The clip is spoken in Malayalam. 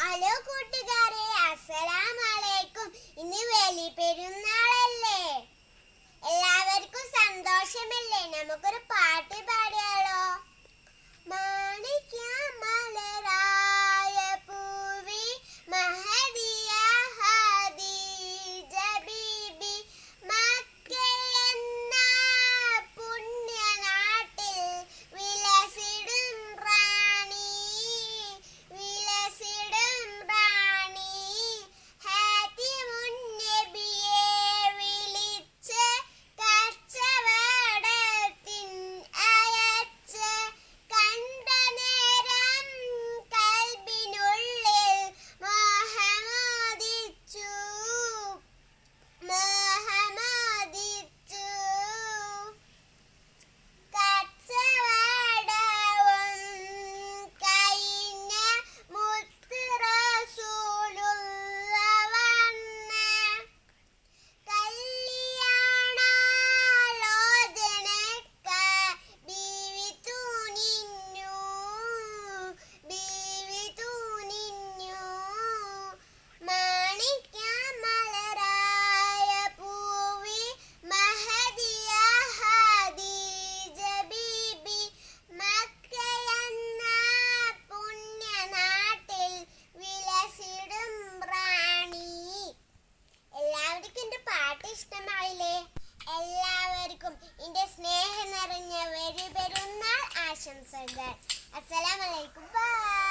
ഹലോ കൂട്ടുകാരെ അസ്സലാമലൈക്കും ഇന്ന് വലിയ പെരുന്നാളല്ലേ എല്ലാവർക്കും എന്റെ സ്നേഹം നിറഞ്ഞ വെരി പെരുന്നാൾ ആശംസകൾ. അസ്സലാമലൈക്കും. ബൈ